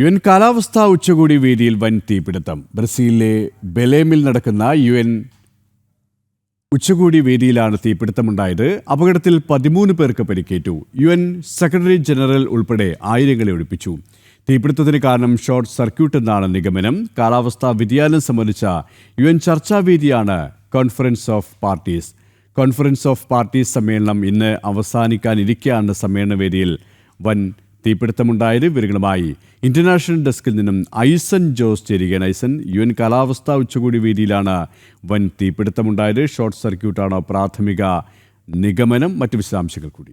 U N കാലാവസ്ഥാ ഉച്ചകോടി വേദിയിൽ വൻ തീപിടുത്തം. ബ്രസീലിലെ ബെലേമിൽ നടക്കുന്ന യു എൻ ഉച്ചകോടി വേദിയിലാണ് തീപിടുത്തമുണ്ടായത്. അപകടത്തിൽ പതിമൂന്ന് പേർക്ക് പരിക്കേറ്റു. യു എൻ സെക്രട്ടറി ജനറൽ ഉൾപ്പെടെ ആയിരങ്ങളെ ഒഴിപ്പിച്ചു. തീപിടുത്തത്തിന് കാരണം ഷോർട്ട് സർക്യൂട്ട് എന്നാണ് നിഗമനം. കാലാവസ്ഥാ വ്യതിയാനം സംബന്ധിച്ച U N ചർച്ചാവേദിയാണ് conference of parties. Conference of parties സമ്മേളനം ഇന്ന് അവസാനിക്കാനിരിക്കെയാണ് സമ്മേളനവേദിയിൽ വൻ തീപിടുത്തമുണ്ടായത് വിവരങ്ങളുമായി ഇന്റർനാഷണൽ ഡെസ്കിൽ നിന്നും ഐസൻ ജോസ് ചേരുകയാണ്. ഐസൻ യു എൻ കാലാവസ്ഥാ ഉച്ചകോടി വേദിയിലാണ് വൻ തീപിടുത്തമുണ്ടായത്. ഷോർട്ട് സർക്യൂട്ടാണ് പ്രാഥമിക നിഗമനം. മറ്റു വിശദാംശങ്ങൾ കൂടി.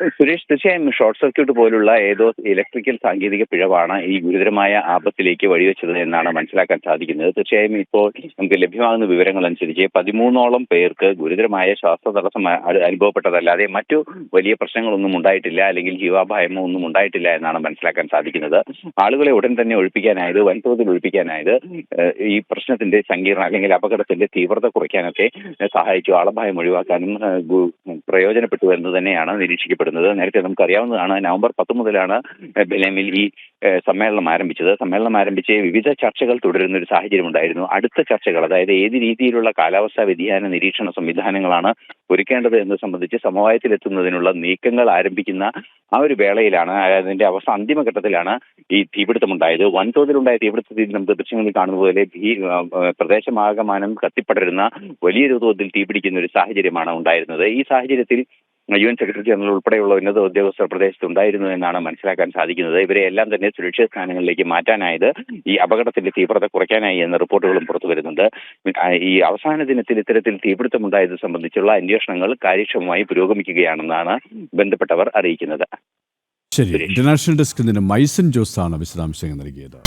സുരേഷ് തീർച്ചയായും ഷോർട്ട് സർക്യൂട്ട് പോലുള്ള ഏതോ ഇലക്ട്രിക്കൽ സാങ്കേതിക പിഴവാണ് ഈ ഗുരുതരമായ ആപത്തിലേക്ക് വഴിവെച്ചത് എന്നാണ് മനസ്സിലാക്കാൻ സാധിക്കുന്നത്. തീർച്ചയായും ഇപ്പോൾ നമുക്ക് ലഭ്യമാകുന്ന വിവരങ്ങൾ അനുസരിച്ച് പതിമൂന്നോളം പേർക്ക് ഗുരുതരമായ ശ്വാസതടസ്സം തടസ്സം അനുഭവപ്പെട്ടതല്ലാതെ മറ്റു വലിയ പ്രശ്നങ്ങളൊന്നും ഉണ്ടായിട്ടില്ല അല്ലെങ്കിൽ ജീവാഭായമോ ഒന്നും ഉണ്ടായിട്ടില്ല എന്നാണ് മനസ്സിലാക്കാൻ സാധിക്കുന്നത്. ആളുകളെ ഉടൻ തന്നെ ഒഴിപ്പിക്കാനായത് വൻതോതിൽ ഒഴിപ്പിക്കാനായത് ഈ പ്രശ്നത്തിന്റെ സങ്കീർണ അല്ലെങ്കിൽ അപകടത്തിന്റെ തീവ്രത കുറയ്ക്കാനൊക്കെ സഹായിച്ചു ആളഭായം ഒഴിവാക്കാനും പ്രയോജനപ്പെട്ടു എന്ന് തന്നെയാണ് നിരീക്ഷിക്കപ്പെടുന്നത്. നേരത്തെ നമുക്കറിയാവുന്നതാണ് നവംബർ പത്ത് മുതലാണ് ബെലേമിൽ ഈ സമ്മേളനം ആരംഭിച്ചത്. സമ്മേളനം ആരംഭിച്ച് വിവിധ ചർച്ചകൾ തുടരുന്ന ഒരു സാഹചര്യം ഉണ്ടായിരുന്നു. അടുത്ത ചർച്ചകൾ അതായത് ഏത് രീതിയിലുള്ള കാലാവസ്ഥാ വ്യതിയാന നിരീക്ഷണ സംവിധാനങ്ങളാണ് ഒരുക്കേണ്ടത് എന്ന് സംബന്ധിച്ച് സമവായത്തിലെത്തുന്നതിനുള്ള നീക്കങ്ങൾ ആരംഭിക്കുന്ന ആ ഒരു വേളയിലാണ് അതിന്റെ അവസ്ഥ അന്തിമഘട്ടത്തിലാണ് ഈ തീപിടുത്തമുണ്ടായത്. വൻതോതിലുണ്ടായ തീപിടുത്തത്തിൽ നമുക്ക് ദൃശ്യങ്ങളിൽ കാണുന്ന പോലെ പ്രദേശമാകമാനം കത്തിപ്പടരുന്ന വലിയൊരു തോതിൽ തീപിടിക്കുന്ന ഒരു സാഹചര്യമാണ് ഉണ്ടായിരുന്നത്. ഈ സാഹചര്യത്തിൽ യു എൻ സെക്രട്ടറി ജനറൽ ഉൾപ്പെടെയുള്ള ഉന്നത ഉദ്യോഗസ്ഥർ പ്രദേശത്ത് ഉണ്ടായിരുന്നു എന്നാണ് മനസ്സിലാക്കാൻ സാധിക്കുന്നത്. ഇവരെ എല്ലാം തന്നെ സുരക്ഷിത സ്ഥാനങ്ങളിലേക്ക് മാറ്റാനായത് ഈ അപകടത്തിന്റെ തീവ്രത കുറയ്ക്കാനായി എന്ന റിപ്പോർട്ടുകളും പുറത്തു വരുന്നുണ്ട്. ഈ അവസാന ദിനത്തിൽ ഇത്തരത്തിൽ തീപിടുത്തമുണ്ടായത് സംബന്ധിച്ചുള്ള അന്വേഷണങ്ങൾ കാര്യക്ഷമമായി പുരോഗമിക്കുകയാണെന്നാണ് ബന്ധപ്പെട്ടവർ അറിയിക്കുന്നത്. ശരി ഇന്റർനാഷണൽ ഡെസ്കിൽ നിന്ന് മൈസൻ ജോസ് ആണ് വിശദാംശങ്ങൾ നൽകിയത്.